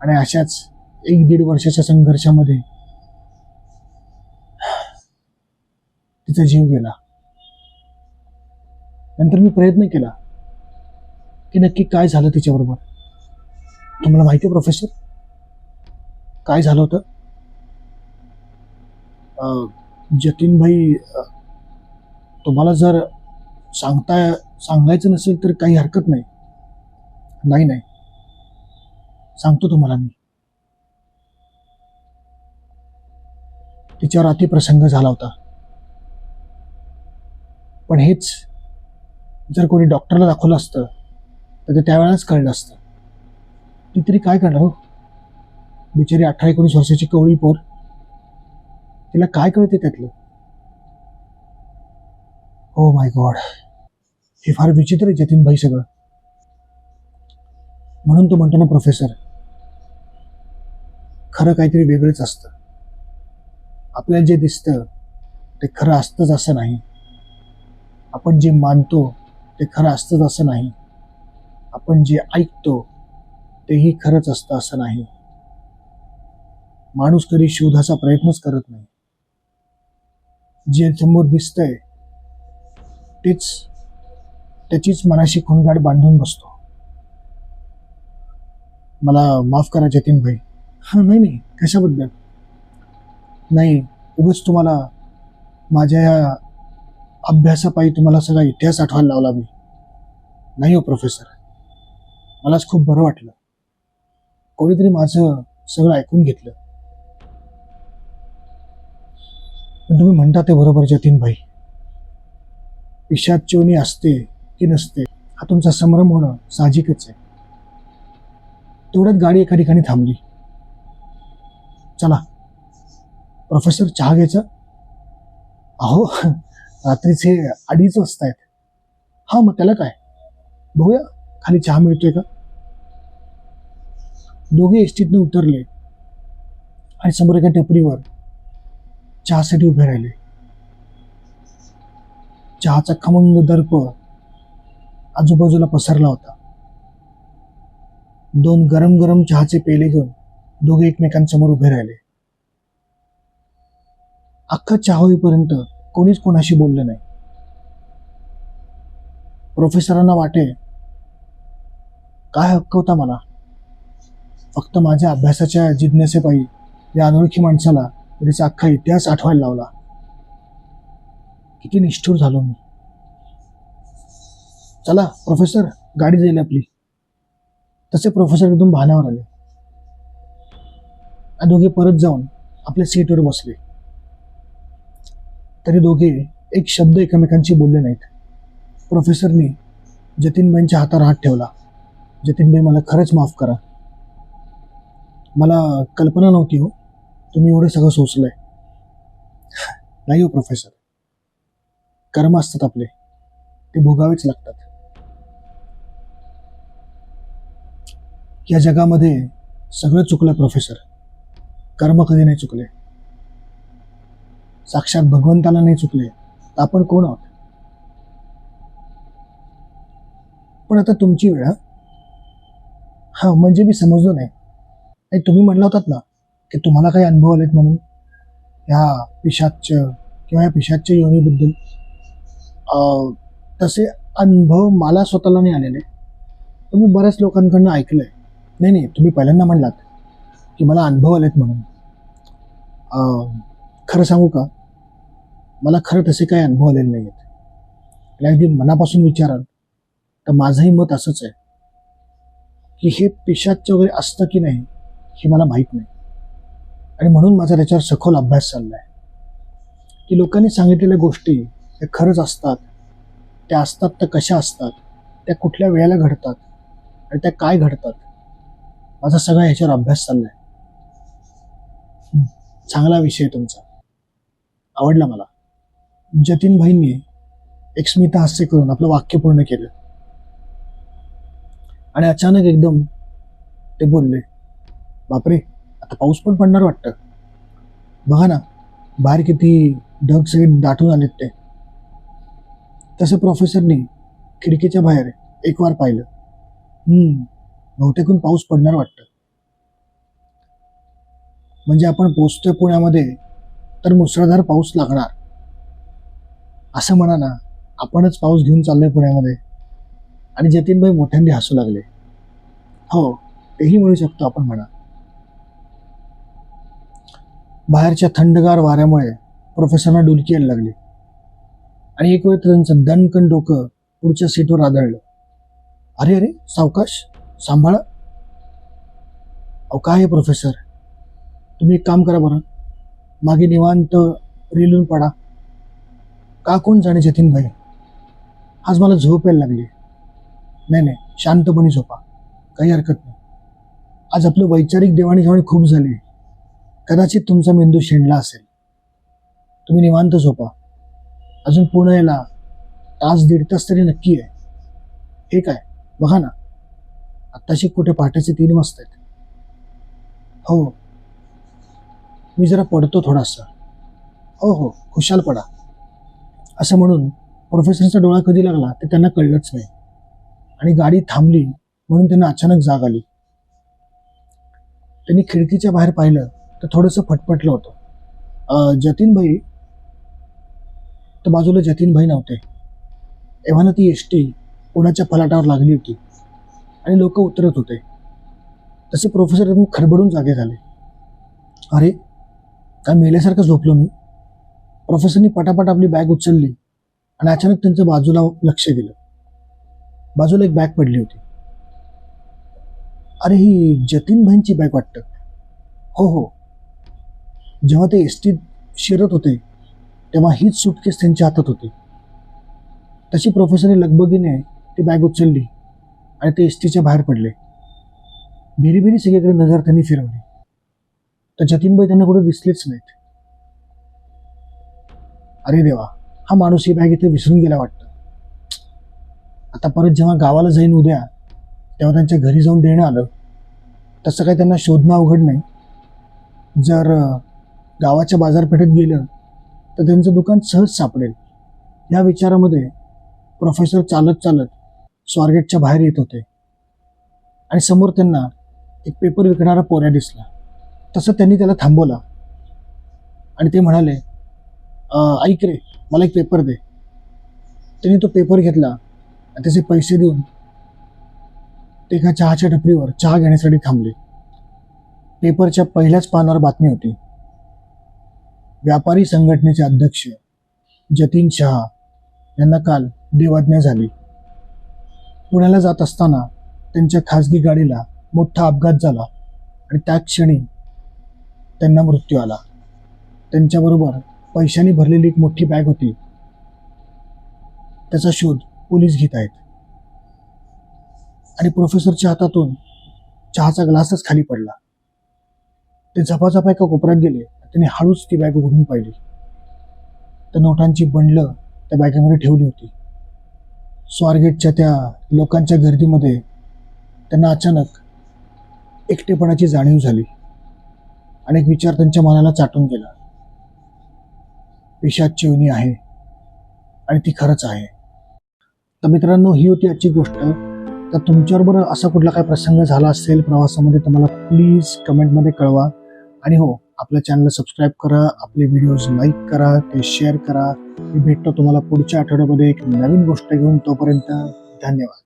आणि अशाच एक दीड वर्षाच्या संघर्षामध्ये तिचा जीव गेला. नंतर मी प्रयत्न केला की नक्की काय झालं तिच्याबरोबर. तुम्हाला माहिती आहे प्रोफेसर काय झालं होतं? जतीन भाई तुम्हाला जर सांगता सांगायचं नसेल तर काही हरकत नाही. नाही नाही. सांगतो तुम्हाला मी. तिच्यावर अतिप्रसंग झाला होता. पण हेच जर कोणी डॉक्टरला दाखवलं असतं तर ते त्यावेळेलाच कळलं असतं. ती तरी काय करणार हो? बिचारी अठरा एकोणीस वर्षाची कवळी पोर. तिला काय कळते त्यातलं? हो माय गॉड हे फार विचित्र आहे जतीन भाई सगळं. म्हणून तो म्हणतो ना प्रोफेसर खरं काहीतरी वेगळंच असतं. आपल्याला जे दिसतं ते खरं असतंच असं नाही. आपण जे मानतो ते खरं असतंच असं नाही. आपण जे ऐकतो तेही खरंच असतं असं नाही. माणूस कधी शोधाचा प्रयत्नच करत नाही. जे समोर दिसतंय तेच त्याचीच मनाशी खुणगाड बांधून बसतो. मला माफ करा जतीन भाई. हां नाही नाही. कशाबद्दल? नाही उगच तुम्हाला माझ्या या अभ्यासापायी तुम्हाला सगळा इतिहास आठवायला लावला मी. नाही हो प्रोफेसर मलाच खूप बरं वाटलं. कोणीतरी माझं सगळं ऐकून घेतलं. पण तुम्ही म्हणता ते बरोबर जतीन भाई. पिशात असते की नसते हा तुमचा संभ्रम होणं साहजिकच आहे. तेवढ्यात गाडी एका ठिकाणी थांबली. चला. प्रोफेसर चहा घ्यायचा? अहो रात्रीचे अडीच वाजता आहेत हा मग त्याला काय? बघूया खाली चहा मिळतोय का? दोघे एसटीतनं उतरले आणि समोर एका टपरीवर चहासाठी उभे राहिले. चहाचा खमंग दर्प आजूबाजूला पसरला होता. दोन गरम गरम चहाचे पेले घेऊन दोघे एकमेकांसमोर उभे राहिले. अख्खा चहा होईपर्यंत कोणीच कोणाशी बोललं नाही. प्रोफेसरांना वाटे काय हक्क होता मला? फक्त माझ्या अभ्यासाच्या जिज्ञासेपायी या अनोळखी माणसाला त्याचा अख्खा इतिहास आठवायला लावला. किती निष्ठूर झालो मी. चला प्रोफेसर गाडी जाईल आपली. तसे प्रोफेसर एकदम भानावर आले. दोघे परत जाऊन आपल्या सीटवर बसले. तरी दोघे एक शब्द एकमेकांशी बोलले नाहीत. प्रोफेसरनी जतीनबाईंच्या हातावर हात ठेवला. जतीनबाई मला खरंच माफ करा. मला कल्पना नव्हती हो तुम्ही एवढं सगळं सोचलंय नाही हो प्रोफेसर कर्म असतात आपले. ते भोगावेच लागतात. या जगामध्ये सगळं चुकलं प्रोफेसर कर्म कधी नाही चुकले? साक्षात भगवंताला नाही चुकले तर आपण कोण आहोत? पण आता तुमची वेळ हा? म्हणजे मी समजलो नाही. नाही तुम्ही म्हणला होतात ना की तुम्हाला काही अनुभव आलेत म्हणून ह्या पिशाच किंवा या पिशाच्या योनीबद्दल. अं, तसे अनुभव मला स्वतःला नाही आलेले. पण बऱ्याच लोकांकडनं ऐकलंय. नाही नाही तुम्ही पहिल्यांदा म्हणलात की मला अनुभव आलेत म्हणून. खरं सांगू का? मला खरं तसे काही अनुभव आलेले नाही आहेत आणि अगदी मनापासून विचाराल तर माझंही मत असंच आहे की हे पिशाच वगैरे असतं की नाही हे मला माहीत नाही. आणि म्हणून माझा त्याच्यावर सखोल अभ्यास चालला आहे की लोकांनी सांगितलेल्या गोष्टी त्या खरंच असतात त्या असतात तर कशा असतात त्या कुठल्या वेळेला घडतात आणि त्या काय घडतात माझा सगळा ह्याच्यावर अभ्यास चालला आहे चांगला विषय आहे तुमचा. आवडला मला. जतीन भाईंनी एक स्मित हास्य करून आपलं वाक्य पूर्ण केलं. आणि अचानक एकदम ते बोलले बापरे आता पाऊस पण पडणार वाटतं. बघा ना बाहेर किती ढग सगळे दाटून आलेत ते. तसं प्रोफेसरनी खिडकीच्या बाहेर एक वार पाहिलं. हम्म बहुतेकून पाऊस पडणार वाटतं. म्हणजे आपण पोचतोय पुण्यामध्ये तर मुसळधार पाऊस लागणार. असं म्हणा ना आपणच पाऊस घेऊन चाललोय पुण्यामध्ये. आणि जतीनभाई मोठ्यांनी हसू लागले. हो तेही मिळू शकतो आपण म्हणा. बाहेरच्या थंडगार वाऱ्यामुळे प्रोफेसरना डुलकी यायला लागली. आणि एक वेळ त्यांचं दणकन डोकं पुढच्या सीटवर आदळलं. अरे अरे सावकाश सांभाळा. अहो काय प्रोफेसर तुम्ही एक काम करा बरं. मागे निवांत रेलून पडा. का कोण जाणे जतीन भाई. आज मला झोप यायला लागली. नाही नाही शांतपणे झोपा. काही हरकत नाही. आज आपलं वैचारिक देवाणघेवाण खूप झाली. कदाचित तुमचा मेंदू शेंडला असेल. तुम्ही निवांत झोपा. अजून पुणे यायला तास दीड तास तरी नक्की आहे. हे काय? बघा ना. आत्ताशी कुठे पहाटेचे तीन वाजत आहेत हो. मी जरा पडतो थोडासा. हो हो खुशाल पडा. असं म्हणून प्रोफेसरचा डोळा कधी लागला ते त्यांना कळलंच नाही. आणि गाडी थांबली म्हणून त्यांना अचानक जाग आली. त्यांनी खिडकीच्या बाहेर पाहिलं तर थोडंसं फटफटलं होतं. जतीनभाई तर बाजूला जतीनभाई नव्हते. एव्हाना ती एस टी पुण्याच्या फलाटावर लागली होती. आणि लोक उतरत होते. तसे प्रोफेसर एकदम जागे झाले. अरे काय मेल्यासारखं झोपलो मी. प्रोफेसरनी पटापट आपली बॅग उचलली आणि अचानक त्यांचं बाजूला लक्ष गेलं. बाजूला एक बॅग पडली होती. अरे ही जतीन भाईंची बॅग वाटतं. हो हो. जेव्हा ते एस टीत शिरत होते तेव्हा हीच सुटकेस त्यांच्या हातात होती. तशी प्रोफेसरने लगबगीने ती बॅग उचलली आणि ते एस टीच्या बाहेर पडले. भिरीभिरी सगळीकडे नजर त्यांनी फिरवली. तर जतीनबाई त्यांना कुठे दिसलेच नाहीत. अरे देवा हा माणूस ही बॅग इथे विसरून गेला वाटतं. आता परत जेव्हा गावाला जाईन उद्या तेव्हा त्यांच्या घरी जाऊन देणं आलं तसं काही त्यांना शोधणं अवघड नाही. जर गावाच्या बाजारपेठेत गेलं तर त्यांचं दुकान सहज सापडेल. या विचारामध्ये प्रोफेसर चालत चालत स्वारगेटच्या बाहेर येत होते. आणि समोर त्यांना एक पेपर विकणारा पोऱ्या दिसला. तसं त्यांनी त्याला थांबवलं. आणि ते म्हणाले ऐक रे मला एक पेपर दे. त्यांनी तो पेपर घेतला आणि त्याचे पैसे देऊन ते एका चहाच्या टपरीवर चहा घेण्यासाठी थांबले. पेपरच्या पहिल्याच पानावर बातमी होती. व्यापारी संघटनेचे अध्यक्ष जतीन शहा यांना काल देवाज्ञा झाली. पुण्याला जात असताना त्यांच्या खासगी गाडीला मोठा अपघात झाला आणि त्या क्षणी त्यांना मृत्यू आला. त्यांच्याबरोबर पैशांनी भरलेली एक मोठी बॅग होती. त्याचा शोध पोलीस घेत आहेत. आणि प्रोफेसरच्या हातातून चहाचा ग्लासच खाली पडला. ते झपाझपा एका कोपऱ्यात गेले. त्यांनी हळूच ती बॅग उघडून पाहिली. त्या नोटांची बंडलं त्या बॅगेमध्ये ठेवली होती. स्वारगेटच्या त्या लोकांच्या गर्दीमध्ये त्यांना अचानक एकटेपणाची जाणीव झाली. आणि विचार त्यांच्या मनाला चाटून गेला. पिशाची चिवणी आहे आणि ती खरंच आहे. तर मित्रांनो ही होती आजची गोष्ट. तर तुमच्याबरोबर असा कुठला काय प्रसंग झाला असेल प्रवासामध्ये तर मला प्लीज कमेंटमध्ये कळवा. आणि हो आपल्या चॅनलला सबस्क्राईब करा आपले व्हिडिओज लाईक करा ते शेअर करा. मी भेटतो तुम्हाला पुढच्या आठवड्यामध्ये एक नवीन गोष्ट घेऊन. तोपर्यंत धन्यवाद.